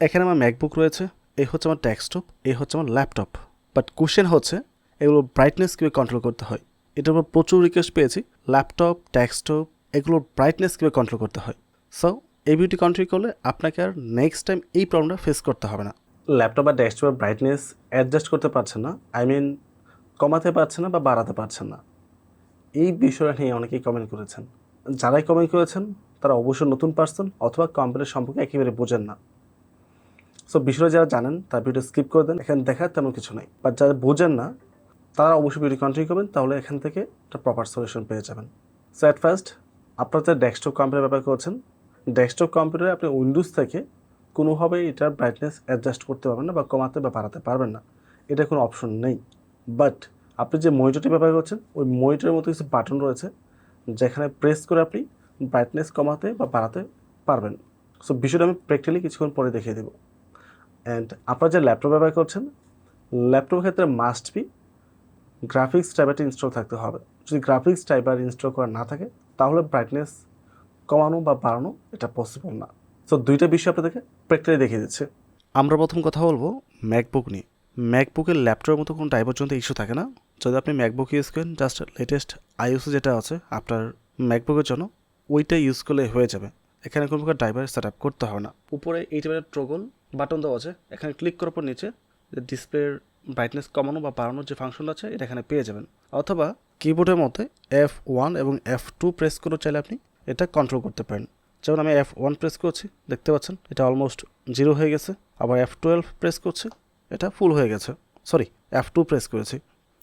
এখানে আমার ম্যাকবুক রয়েছে এই হচ্ছে আমার ডেস্কটপ এই হচ্ছে আমার ল্যাপটপ বাট কোশ্চেন হচ্ছে এগুলো ব্রাইটনেস কীভাবে কন্ট্রোল করতে হয়? এটার উপর প্রচুর রিকোয়েস্ট পেয়েছি ল্যাপটপ ডেস্কটপ এগুলোর ব্রাইটনেস কীভাবে কন্ট্রোল করতে হয়? সো এই বিউটি কন্ট্রোল করলে আপনাকে আর নেক্সট টাইম এই প্রবলেমটা ফেস করতে হবে না। ল্যাপটপ বা ডেস্কটপের ব্রাইটনেস অ্যাডজাস্ট করতে পারছেন না আই মিন কমাতে পারছেন না বা বাড়াতে পারছেন না। এই বিষয়টা নিয়ে অনেকেই কমেন্ট করেছেন। যারাই কমেন্ট করেছেন, তারা অবশ্যই নতুন পার্সন অথবা কোম্পানির সম্পর্কে একেবারে বোঝেন না। সো বিষয়টা যারা জানেন, তার ভিডিও স্কিপ করে দেন। এখানে দেখার তেমন কিছু নেই। বাট যারা বোঝেন না, তারা অবশ্যই ভিডিও কন্টিনিউ করবেন, তাহলে এখান থেকে একটা প্রপার সলিউশন পেয়ে যাবেন। সো অ্যাট ফার্স্ট আপনারা যে ডেস্কটপ কম্পিউটার ব্যবহার করছেন। ডেস্কটপ কম্পিউটারে আপনি উইন্ডোজ থেকে কোনোভাবেই এটার ব্রাইটনেস অ্যাডজাস্ট করতে পারবেন না বা কমাতে বা বাড়াতে পারবেন না। এটা কোনো অপশন নেই। বাট আপনি যে মনিটরটি ব্যবহার করছেন, ওই মনিটরের মতো কিছু বাটন রয়েছে, যেখানে প্রেস করে আপনি ব্রাইটনেস কমাতে বা বাড়াতে পারবেন। সো বিষয়টা আমি প্র্যাকটিক্যালি কিছুক্ষণ পরে দেখিয়ে দেবো। অ্যান্ড আপনারা যে ল্যাপটপ ব্যবহার করছেন ল্যাপটপের ক্ষেত্রে মাস্ট বি গ্রাফিক্স টাইবারটি ইনস্টল থাকতে হবে। যদি গ্রাফিক্স টাইবার ইনস্টল করা না থাকে, তাহলে ব্রাইটনেস কমানো বা বাড়ানো এটা পসিবল না। সো দুইটা বিষয় আপনাদেরকে প্র্যাকটিক্যালি দেখিয়ে দিচ্ছে। আমরা প্রথম কথা বলব ম্যাকবুক নিয়ে। ম্যাকবুকের ল্যাপটপের মতো কোনো টাইপের জন্য ইস্যু থাকে না। যদি আপনি ম্যাকবুক ইউজ করেন জাস্ট লেটেস্ট আইওসি যেটা আছে, আপনার ম্যাকবুকের জন্য ওইটা ইউজ করলে হয়ে যাবে। এখানে কোনো প্রকার ড্রাইভার সেট আপ করতে হবে না। উপরে এই টাইপের ট্রগল বাটন দেওয়া আছে। এখানে ক্লিক করার পর নিচে ডিসপ্লের ব্রাইটনেস কমানো বা বাড়ানোর যে ফাংশন আছে, এটা এখানে পেয়ে যাবেন। অথবা কিবোর্ডের মধ্যে এফ ওয়ান এবং এফ টু প্রেস করে চাইলে আপনি এটা কন্ট্রোল করতে পারেন। যেমন আমি এফ ওয়ান প্রেস করছি, দেখতে পাচ্ছেন? এটা অলমোস্ট জিরো হয়ে গেছে। আবার এফ টুয়েলভ প্রেস করছি, এটা ফুল হয়ে গেছে। সরি এফ টু প্রেস করেছি।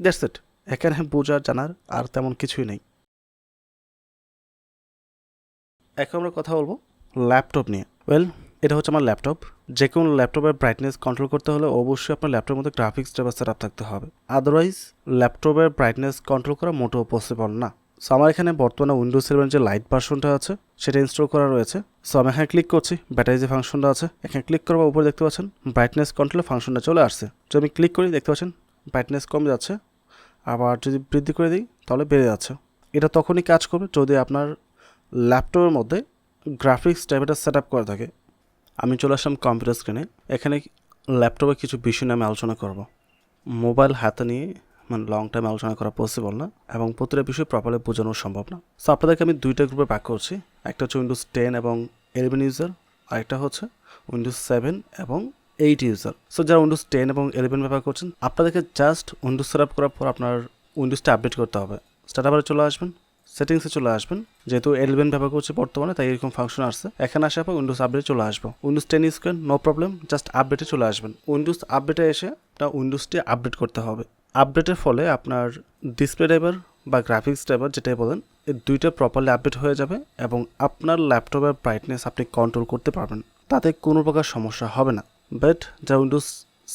দ্যাটস ইট এখানে বোঝার, জানার আর তেমন কিছুই নেই। এখন আমরা কথা বলব ল্যাপটপ নিয়ে। ওয়েল এটা হচ্ছে আমার ল্যাপটপ। যে কোনো ল্যাপটপের ব্রাইটনেস কন্ট্রোল করতে হলে অবশ্যই আপনার ল্যাপটপের মধ্যে গ্রাফিক্স ড্রাইভার সেট আপ থাকতে হবে। আদারওয়াইজ ল্যাপটপের ব্রাইটনেস কন্ট্রোল করা মোটেও পসিবল না। সো আমার এখানে বর্তমানে উইন্ডোজ সেভেন যে লাইট ভার্সনটা আছে, সেটা ইনস্টল করা রয়েছে। সো আমি এখানে ক্লিক করছি ব্যাটারি যে ফাংশনটা আছে, এখানে ক্লিক করার উপরে দেখতে পাচ্ছেন ব্রাইটনেস কন্ট্রোল ফাংশনটা চলে আসছে। যদি আমি ক্লিক করি, দেখতে পাচ্ছেন ব্রাইটনেস কমে যাচ্ছে। আবার যদি বৃদ্ধি করে দিই, তাহলে বেড়ে যাচ্ছে। এটা তখনই কাজ করবে যদি আপনার ল্যাপটপের মধ্যে গ্রাফিক্স টাইপের সেট আপ করা থাকে। আমি চলে আসলাম কম্পিউটার স্ক্রিনে এখানে ল্যাপটপে কিছু বিষয় নিয়ে আমি আলোচনা করব। মোবাইল হাতে নিয়ে মানে লং টাইম আলোচনা করা পসিবল না এবং প্রতিটা বিষয় প্রপারলি বোঝানো সম্ভব না। সো আপনাদেরকে আমি দুইটা গ্রুপে ভাগ করছি। একটা হচ্ছে উইন্ডোজ টেন এবং ইলেভেন ইউজার আরেকটা হচ্ছে উইন্ডোজ সেভেন এবং এইট ইউজার সো যারা উইন্ডোজ টেন এবং ইলেভেন ব্যবহার করছেন, আপনাদেরকে জাস্ট উইন্ডোজ সেট আপ করার পর আপনার উইন্ডোজটা আপডেট করতে হবে। স্টার্ট আবারে চলে আসবেন। সেটিংসে চলে আসবেন। যেহেতু এলেভেন ব্যবহার করছি বর্তমানে, তাই এরকম ফাংশন আসছে। এখানে আসার পর উইন্ডোজ আপডেটে চলে আসব। উইন্ডোজ টেন করেন নো প্রবলেম জাস্ট আপডেটে চলে আসবেন। উইন্ডোজ আপডেটে এসে তা উইন্ডোজটি আপডেট করতে হবে। আপডেটের ফলে আপনার ডিসপ্লে ড্রাইভার বা গ্রাফিক্স ড্রাইভার যেটাই বলেন এই দুইটা প্রপারলি আপডেট হয়ে যাবে এবং আপনার ল্যাপটপের ব্রাইটনেস আপনি কন্ট্রোল করতে পারবেন। তাতে কোনো প্রকার সমস্যা হবে না। বাট যা উইন্ডোজ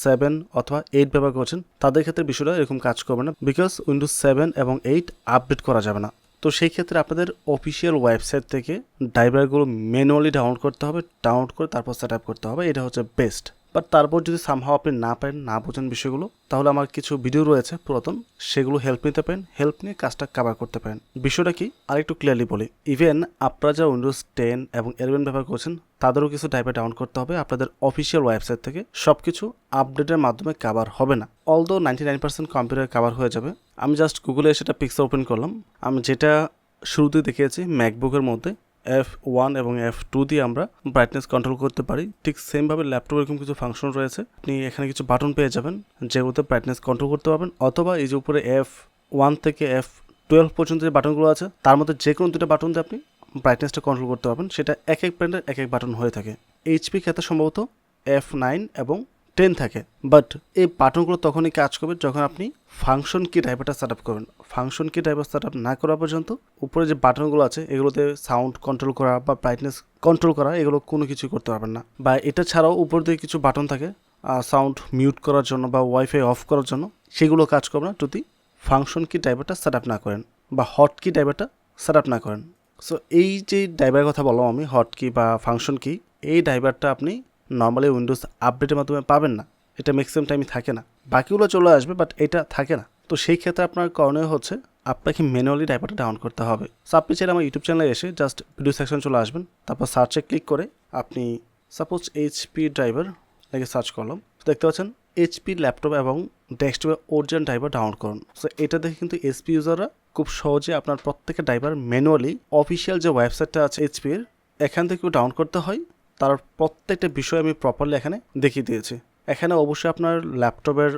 সেভেন অথবা এইট ব্যবহার করছেন, তাদের ক্ষেত্রে বিষয়টা এরকম কাজ করবে না। বিকজ উইন্ডোজ সেভেন এবং এইট আপডেট করা যাবে না। তো সেই ক্ষেত্রে আপনাদের অফিসিয়াল ওয়েবসাইট থেকে ড্রাইভারগুলো ম্যানুয়ালি ডাউনলোড করতে হবে ডাউনলোড করে তারপর সেট করতে হবে। এটা হচ্ছে বেস্ট বাট তারপর যদি সামহাও আপনি না পারেন, না বোঝেন বিষয়গুলো, তাহলে আমার কিছু ভিডিও রয়েছে পুরাতন, সেগুলো হেল্প নিতে পারেন হেল্প নিয়ে কাজটা কাভার করতে পারেন। বিষয়টা কি? আর একটু ক্লিয়ারলি বলি। ইভেন আপনারা যা উইন্ডোজ টেন এবং ইলেভেন ব্যবহার করছেন, তাদেরও কিছু ড্রাইভার ডাউন করতে হবে। আপনাদের অফিসিয়াল ওয়েবসাইট থেকে সব কিছু আপডেটের মাধ্যমে কাভার হবে না। Although ninety nine percent computer cover হয়ে যাবে, আমি জাস্ট গুগলে সেটা পিকচার ওপেন করলাম। আমি যেটা শুরুতে দেখিয়েছি ম্যাকবুকের মধ্যে। এফ ওয়ান এবং এফ টু দিয়ে আমরা ব্রাইটনেস কন্ট্রোল করতে পারি। ঠিক সেমভাবে ল্যাপটপে এরকম কিছু ফাংশন রয়েছে। আপনি এখানে কিছু বাটন পেয়ে যাবেন, যেগুলোতে ব্রাইটনেস কন্ট্রোল করতে পারবেন, অথবা এই যে উপরে এফ ওয়ান থেকে এফ টুয়েলভ পর্যন্ত যে বাটনগুলো আছে, তার মধ্যে যে কোনো দুটো বাটন দিয়ে আপনি ব্রাইটনেসটা কন্ট্রোল করতে পারবেন। সেটা এক এক ব্র্যান্ডের এক এক বাটন হয়ে থাকে। এইচপি ক্ষেত্রে সম্ভবত এফ নাইন এবং টেন থাকে। বাট এই বাটনগুলো তখনই কাজ করবে যখন আপনি ফাংশন কি ড্রাইভারটা সেট আপ করবেন। Function key driver set up না করা পর্যন্ত উপরে যে বাটনগুলো আছে, এগুলোতে সাউন্ড কন্ট্রোল করা বা ব্রাইটনেস কন্ট্রোল করা, এগুলো কোনো কিছুই করতে পারবেন না। বা এটা ছাড়াও উপর দিয়ে কিছু বাটন থাকে সাউন্ড মিউট করার জন্য বা ওয়াইফাই অফ করার জন্য, সেগুলো কাজ করবে না যদি ফাংশন কি ড্রাইভারটা সেট আপ না করেন বা হট কি ড্রাইভারটা সেট আপ না করেন। সো এই যে ড্রাইভারের কথা বললাম আমি হট কি বা ফাংশন কি এই ড্রাইভারটা আপনি নর্মালি উইন্ডোজ আপডেটের মাধ্যমে পাবেন না। এটা ম্যাক্সিমাম টাইমে থাকে না। বাকিগুলো চলে আসবে বাট এটা থাকে না। তো সেই ক্ষেত্রে আপনার করণীয় হচ্ছে, আপনাকে ম্যানুয়ালি ড্রাইভারটা ডাউন করতে হবে। সো আপনি চাইলে আমার ইউটিউব চ্যানেলে এসে জাস্ট ভিডিও সেকশন চলে আসবেন। তারপর সার্চে ক্লিক করে আপনি সাপোজ এইচপি ড্রাইভার নাকি সার্চ করলাম। দেখতে পাচ্ছেন এইচপি ল্যাপটপ এবং ডেস্কটপে অরিজিনাল ড্রাইভার ডাউনলোড করুন। সো এটা দেখে কিন্তু এসপি ইউজাররা খুব সহজে আপনার প্রত্যেকটা ড্রাইভার ম্যানুয়ালি অফিসিয়াল যে ওয়েবসাইটটা আছে এইচপির এখান থেকেও ডাউনলোড করতে হয়। তার প্রত্যেকটা বিষয় আমি প্রপারলি এখানে দেখিয়ে দিয়েছি। এখানে অবশ্যই আপনার ল্যাপটপের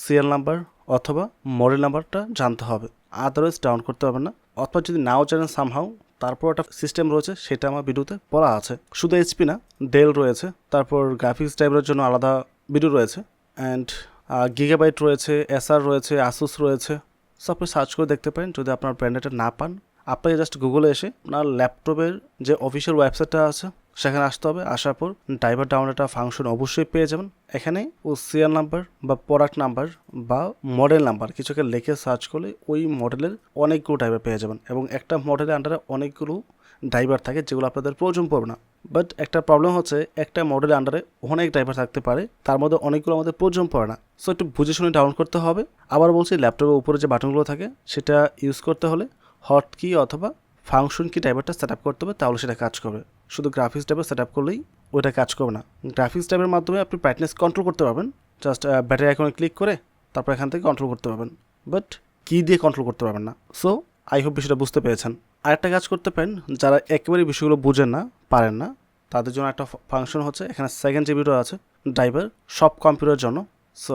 সিরিয়াল নাম্বার অথবা মডেল নাম্বারটা জানতে হবে। আদারওয়াইজ ডাউন করতে হবে না। অথবা যদি নাও জানেন সামহাও তারপর একটা সিস্টেম রয়েছে, সেটা আমার ভিডিওতে পড়া আছে। শুধু এইচপি না ডেল রয়েছে। তারপর গ্রাফিক্স ড্রাইভারের জন্য আলাদা ভিডিও রয়েছে। অ্যান্ড গিগাবাইট রয়েছে এসআর রয়েছে আসুস রয়েছে। সব আপনি সার্চ করে দেখতে পারেন। যদি আপনার ব্র্যান্ডেডটা না পান, আপনাকে জাস্ট গুগলে এসে আপনার ল্যাপটপের যে অফিসিয়াল ওয়েবসাইটটা আছে সেখানে আসতে হবে। আসার পর ড্রাইভার ডাউনলোডটা ফাংশন অবশ্যই পেয়ে যাবেন। এখানে ও সিরিয়াল নাম্বার বা প্রোডাক্ট নাম্বার বা মডেল নাম্বার কিছুকে লিখে সার্চ করলে ওই মডেলের অনেকগুলো ড্রাইভার পেয়ে যাবেন এবং একটা মডেলের আন্ডারে অনেকগুলো ড্রাইভার থাকে যেগুলো আপনাদের প্রয়োজন পড়বে না। বাট একটা প্রবলেম হচ্ছে একটা মডেলের আন্ডারে অনেক ড্রাইভার থাকতে পারে, তার মধ্যে অনেকগুলো আমাদের প্রয়োজন পড়ে না। সো একটু বুঝে শুনে ডাউনলোড করতে হবে। আবার বলছি ল্যাপটপের উপরে যে বাটনগুলো থাকে, সেটা ইউজ করতে হলে হট কি অথবা ফাংশন কি ড্রাইভারটা সেট আপ করতে হবে, তাহলে সেটা কাজ করবে। শুধু গ্রাফিক্স ড্রাইভার সেট আপ করলেই ওইটা কাজ করবে না। গ্রাফিক্স ড্রাইভের মাধ্যমে আপনি ব্রাইটনেস কন্ট্রোল করতে পারবেন। জাস্ট ব্যাটারি আইকনে ক্লিক করে তারপর এখান থেকে কন্ট্রোল করতে পারবেন। বাট কি দিয়ে কন্ট্রোল করতে পারবেন না। সো আই হোপ বিষয়টা বুঝতে পেরেছেন। আরেকটা কাজ করতে পারেন, যারা একেবারে বিষয়গুলো বুঝেন না, পারেন না, তাদের জন্য একটা ফাংশন হচ্ছে, এখানে সেকেন্ড যে ভিডিও আছে ড্রাইভার সব কম্পিউটারের জন্য। সো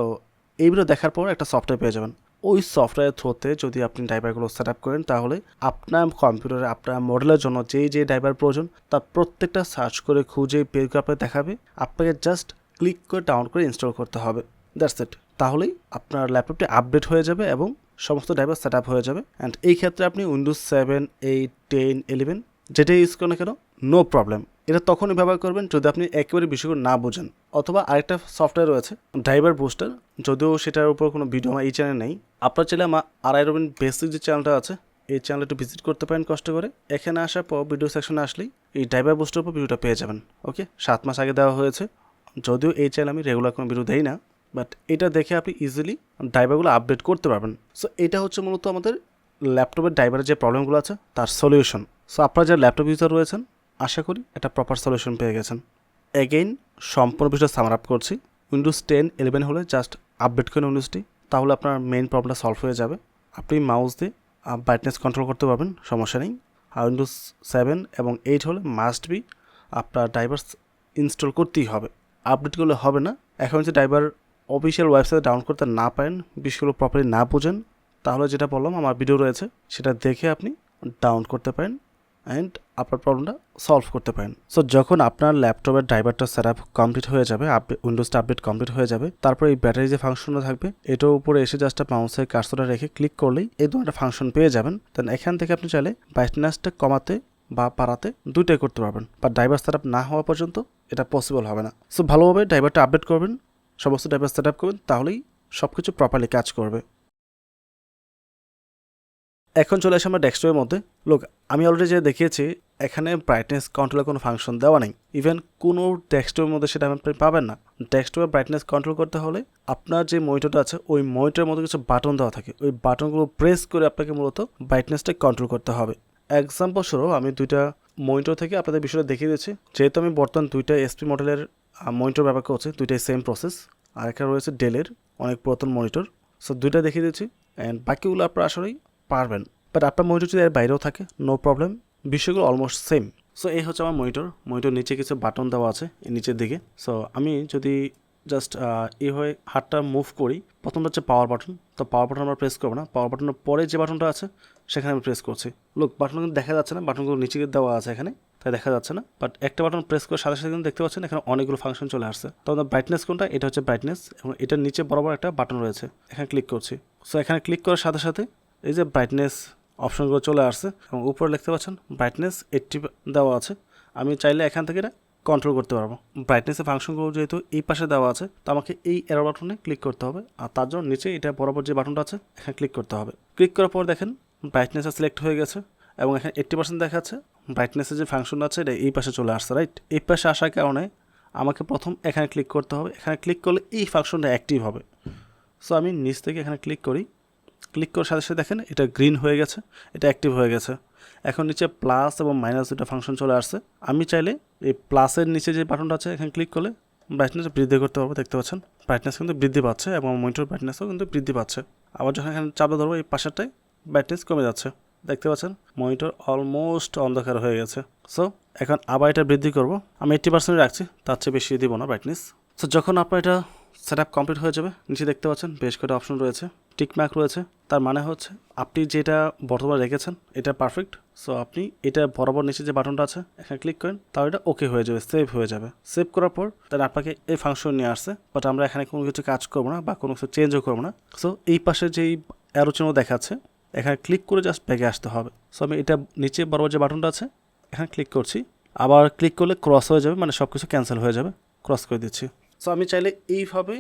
এই ভিডিও দেখার পর একটা সফটওয়্যার পেয়ে যাবেন। ওই সফটওয়্যার থ্রোতে যদি আপনি ড্রাইভারগুলো সেট আপ করেন, তাহলে আপনার কম্পিউটারে আপনার মডেলের জন্য যেই যে ড্রাইভার প্রয়োজন তার প্রত্যেকটা সার্চ করে খুঁজে বের করে দেখাবে। আপনাকে জাস্ট ক্লিক করে ডাউন করে ইনস্টল করতে হবে। দ্যাটস ইট তাহলেই আপনার ল্যাপটপটি আপডেট হয়ে যাবে এবং সমস্ত ড্রাইভার সেট আপ হয়ে যাবে। অ্যান্ড এই ক্ষেত্রে আপনি Windows seven eight ten eleven যেটাই ইউজ করেন কেন নো প্রবলেম এটা তখনই ব্যবহার করবেন যদি আপনি একেবারে বিষয়গুলো না বোঝেন। অথবা আরেকটা সফটওয়্যার রয়েছে ড্রাইভার বুস্টার যদিও সেটার উপর কোনো ভিডিও আমার এই চ্যানেল নেই। আপনার চাইলে আমার আড়াই রবিন বেসিক যে চ্যানেলটা আছে, এই চ্যানেলটা ভিজিট করতে পারেন কষ্ট করে। এখানে আসার পর ভিডিও সেকশনে আসলেই এই ড্রাইভার বুস্টার উপর ভিডিওটা পেয়ে যাবেন ওকে সাত মাস আগে দেওয়া হয়েছে। যদিও এই চ্যানেল আমি রেগুলার কোনো ভিডিও দেই না বাট এটা দেখে আপনি ইজিলি ড্রাইভারগুলো আপডেট করতে পারবেন। সো এটা হচ্ছে মূলত আমাদের ল্যাপটপের ড্রাইভারের যে প্রবলেমগুলো আছে, তার সলিউশন সো আপনারা যারা ল্যাপটপ ইউজার রয়েছেন আশা করি একটা প্রপার সলিউশন পেয়ে গেছেন। এগেইন সম্পূর্ণ বিষয়টা সামার আপ করছি। উইন্ডোজ টেন ইলেভেন হলে জাস্ট আপডেট করেন উইন্ডোজটি তাহলে আপনার মেইন প্রবলেমটা সলভ হয়ে যাবে। আপনি মাউস দিয়ে ব্রাইটনেস কন্ট্রোল করতে পারবেন, সমস্যা নেই। আর উইন্ডোজ সেভেন এবং এইট হলে মাস্ট বি আপনার ড্রাইভার ইনস্টল করতেই হবে। আপডেট করলে হবে না। এখন যে ড্রাইভার অফিসিয়াল ওয়েবসাইটে ডাউন করতে না পারেন, বিষয়গুলো প্রপারলি না বোঝেন, তাহলে যেটা বললাম, আমার ভিডিও রয়েছে, সেটা দেখে আপনি ডাউন করতে পারেন। অ্যান্ড আপনার প্রবলেমটা সলভ করতে পারেন। সো যখন আপনার ল্যাপটপের ড্রাইভারটা সেট আপ কমপ্লিট হয়ে যাবে উইন্ডোজটা আপডেট কমপ্লিট হয়ে যাবে, তারপর এই ব্যাটারি যে ফাংশনটা থাকবে, এটার উপরে এসে জাস্ট মাউসের কার্সরটা রেখে ক্লিক করলেই এই দুটো ফাংশন পেয়ে যাবেন। দেন এখান থেকে আপনি চাইলে ব্রাইটনেসটা কমাতে বা পারাতে দুইটাই করতে পারবেন। বা ড্রাইভার সেট না হওয়া পর্যন্ত এটা পসিবল হবে না। সো ভালোভাবে ড্রাইভারটা আপডেট করবেন, সমস্ত ড্রাইভার সেট আপ করবেন, তাহলেই সব কিছু প্রপারলি কাজ করবে। এখন চলে আসে আমরা ডেস্কটপের মধ্যে। লোক আমি অলরেডি যে দেখিয়েছি, এখানে ব্রাইটনেস কন্ট্রোলের কোনো ফাংশন দেওয়া নেই। ইভেন কোনো ডেস্কটপের মধ্যে সেটা আপনি পাবেন না। ডেস্কটপের ব্রাইটনেস কন্ট্রোল করতে হলে আপনার যে মনিটরটা আছে, ওই মনিটরের মধ্যে কিছু বাটন দেওয়া থাকে। ওই বাটনগুলো প্রেস করে আপনাকে মূলত ব্রাইটনেসটা কন্ট্রোল করতে হবে। এক্সাম্পল স্বরূপ, আমি দুইটা মনিটর থেকে আপনাদের বিষয়টা দেখিয়ে দিচ্ছি। যেহেতু আমি বর্তমান দুইটা এসপি মডেলের মনিটর ব্যবহার করছি, দুইটাই সেম প্রসেস আর একটা রয়েছে ডেলের অনেক পুরাতন মনিটর সো দুইটা দেখিয়ে দিচ্ছি। অ্যান্ড বাকিগুলো আপনারা আসলেই পারবেন। বাট আপনার মনিটর যদি এর বাইরেও থাকে নো প্রবলেম বিষয়গুলো অলমোস্ট সেম সো এই হচ্ছে আমার মনিটর মনিটর নিচে কিছু বাটন দেওয়া আছে নিচের দিকে। সো আমি যদি জাস্ট এইভাবে হাতটা মুভ করি, প্রথমটা হচ্ছে পাওয়ার বাটন তো পাওয়ার বাটন আমরা প্রেস করব না। পাওয়ার বাটনের পরে যে বাটনটা আছে, সেখানে আমি প্রেস করছি। লোক বাটন কিন্তু দেখা যাচ্ছে না। বাটনগুলো নিচে দেওয়া আছে এখানে, তাই দেখা যাচ্ছে না। বাট একটা বাটন প্রেস করে সাথে সাথে কিন্তু দেখতে পাচ্ছেন, এখানে অনেকগুলো ফাংশন চলে আসছে। তো আমাদের ব্রাইটনেস কোনটা? এটা হচ্ছে ব্রাইটনেস এবং এটার নিচে বরাবর একটা বাটন রয়েছে। এখানে ক্লিক করছি। সো এখানে ক্লিক করার সাথে সাথে এই যে ব্রাইটনেস অপশনগুলো চলে আসছে এবং উপরে লিখতে পাচ্ছেন ব্রাইটনেস এইটটি দেওয়া আছে। আমি চাইলে এখান থেকে এটা কন্ট্রোল করতে পারব। ব্রাইটনেসের ফাংশনগুলো যেহেতু এই পাশে দেওয়া আছে, তো আমাকে এই এরো বাটনে ক্লিক করতে হবে। আর তার জন্য নিচে এটা বরাবর যে বাটনটা আছে, এখানে ক্লিক করতে হবে। ক্লিক করার পর দেখেন ব্রাইটনেসটা সিলেক্ট হয়ে গেছে এবং এখানে এইট্টি পার্সেন্ট দেখাচ্ছে। ব্রাইটনেসের যে ফাংশন আছে, এটা এই পাশে চলে আসছে রাইট এই পাশে আসার কারণে আমাকে প্রথম এখানে ক্লিক করতে হবে। এখানে ক্লিক করলে এই ফাংশনটা অ্যাক্টিভ হবে। সো আমি নিচ থেকে এখানে ক্লিক করি। ক্লিক করার সাথে সাথে দেখেন এটা গ্রিন হয়ে গেছে, এটা অ্যাক্টিভ হয়ে গেছে। এখন নিচে প্লাস এবং মাইনাস দুটো ফাংশন চলে আসছে। আমি চাইলে এই প্লাসের নিচে যে বাটনটা আছে, এখানে ক্লিক করলে ব্রাইটনেস বৃদ্ধি করতে পারব, দেখতে পাচ্ছেন? ব্রাইটনেস কিন্তু বৃদ্ধি পাচ্ছে এবং মনিটর ব্রাইটনেসও কিন্তু বৃদ্ধি পাচ্ছে। আবার যখন এখানে চাপে ধরবো, এই পাশেরটায় ব্রাইটনেস কমে যাচ্ছে। দেখতে পাচ্ছেন? মনিটর অলমোস্ট অন্ধকার হয়ে গেছে। সো এখন আবার এটা বৃদ্ধি করব। আমি এইট্টি পার্সেন্ট রাখছি, তার চেয়ে বেশি দিব না ব্রাইটনেস সো যখন আপনার এটা সেট আপ কমপ্লিট হয়ে যাবে, নিচে দেখতে পাচ্ছেন, বেশ কটা অপশন রয়েছে। টিকম্যাক রয়েছে, তার মানে হচ্ছে আপনি যেটা বর্তমানে রেখেছেন, এটা পারফেক্ট সো আপনি এটা বরাবর নিচে যে বাটনটা আছে, এখানে ক্লিক করেন, তাহলে এটা ওকে হয়ে যাবে সেভ হয়ে যাবে। সেভ করার পর তাহলে আপনাকে এই ফাংশন নিয়ে আসছে বাট আমরা এখানে কোনো কিছু কাজ করব না বা কোনো কিছু চেঞ্জও করব না। সো এই পাশে যেই অ্যারো দেখাচ্ছে, এখানে ক্লিক করে জাস্ট ব্যাগে আসতে হবে। সো আমি এটা নিচে বরাবর যে বাটনটা আছে, এখানে ক্লিক করছি। আবার ক্লিক করলে ক্রস হয়ে যাবে মানে সব কিছু ক্যান্সেল হয়ে যাবে ক্রস করে দিচ্ছি। সো আমি চাইলে এইভাবে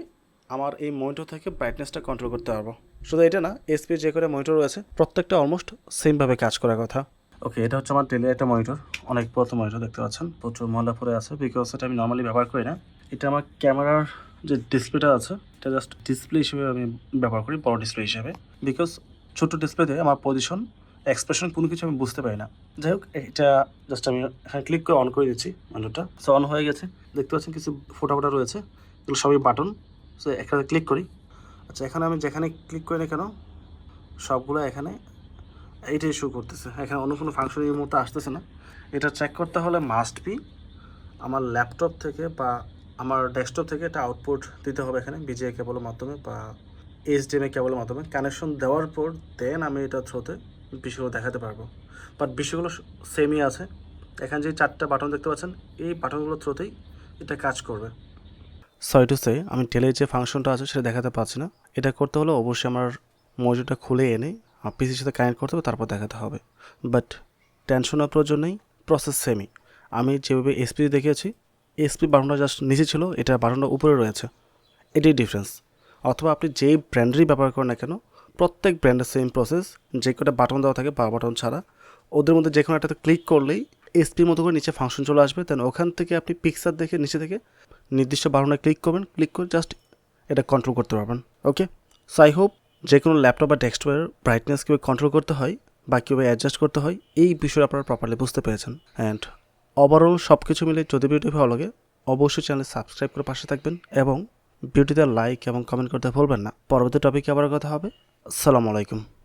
আমার এই মনিটর থেকে ব্রাইটনেসটা কন্ট্রোল করতে পারব। শুধু এটা না এসপি যে করে মনিটর রয়েছে, প্রত্যেকটা অলমোস্ট সেমভাবে কাজ করার কথা। ওকে এটা হচ্ছে আমার টেলে একটা মনিটর অনেক পুরাতন মনিটর দেখতে পাচ্ছেন। প্রচুর ময়লা পরে আছে বিকজ এটা আমি নর্মালি ব্যবহার করি না। এটা আমার ক্যামেরার যে ডিসপ্লেটা আছে, এটা জাস্ট ডিসপ্লে হিসেবে আমি ব্যবহার করি, বড় ডিসপ্লে হিসেবে। বিকজ ছোট ডিসপ্লেতে আমার পজিশন এক্সপ্রেশন কোনো কিছু আমি বুঝতে পারি না। যাই হোক, এটা জাস্ট আমি এখানে ক্লিক করে অন করে দিচ্ছি মনিটরটা সো অন হয়ে গেছে। দেখতে পাচ্ছেন কিছু ফোটা ফোটা রয়েছে, এগুলো সবই বাটন সো এখানে ক্লিক করি। আচ্ছা এখানে আমি যেখানে ক্লিক করি না কেন, সবগুলো এখানে এইটাই শো করতেছে। এখানে অন্য কোনো ফাংশন এই মুহূর্তে আসতেছে না। এটা চেক করতে হলে মাস্ট বি আমার ল্যাপটপ থেকে বা আমার ডেস্কটপ থেকে এটা আউটপুট দিতে হবে এখানে বিজিআই কেবলের মাধ্যমে বা এইচডিএমআই কেবলের মাধ্যমে। কানেকশন দেওয়ার পর দেন আমি এটা থ্রোতে বিষয়গুলো দেখাতে পারব। বাট বিষয়গুলো সেমই আছে। এখানে যে চারটা বাটন দেখতে পাচ্ছেন, এই বাটনগুলোর থ্রোতেই এটা কাজ করবে। সরি টু সে আমি টেলের যে ফাংশনটা আছে সেটা দেখাতে পারছি না। এটা করতে হলে অবশ্যই আমার মজুরটা খুলে এনে পিসির সাথে কানেক্ট করতে হবে, তারপর দেখাতে হবে। বাট টেনশন নেওয়ার প্রয়োজন নেই প্রসেস সেমই আমি যেভাবে এসপি দেখিয়েছি এসপি বাটনটা জাস্ট নিচে ছিল, এটা বাটনটা উপরে রয়েছে। এটাই ডিফারেন্স অথবা আপনি যেই ব্র্যান্ডেরই ব্যবহার করেন না কেন, প্রত্যেক ব্র্যান্ডের সেম প্রসেস যে কটা বাটন দেওয়া থাকে বা বাটন ছাড়া। ওদের মধ্যে যে কোনো একটাতে ক্লিক করলেই এসপির মতো করে নিচে ফাংশন চলে আসবে। দেন ওখান থেকে আপনি পিকচার দেখে, নিচে থেকে নির্দিষ্ট বাটনে ক্লিক করবেন ক্লিক করে জাস্ট এটা কন্ট্রোল করতে পারবেন ওকে সো আই হোপ যে কোনো ল্যাপটপ বা ডেস্কটপের ব্রাইটনেস কীভাবে কন্ট্রোল করতে হয় বা কীভাবে অ্যাডজাস্ট করতে হয়, এই বিষয়ে আপনারা প্রপারলি বুঝতে পেরেছেন। অ্যান্ড ওভারঅল সব কিছু মিলে যদি ভিডিও ভালো লাগে, অবশ্যই চ্যানেল সাবস্ক্রাইব করে পাশে থাকবেন এবং ভিডিওতে লাইক এবং কমেন্ট করতে ভুলবেন না। পরবর্তী টপিকে আবার কথা হবে। আসসালামু আলাইকুম।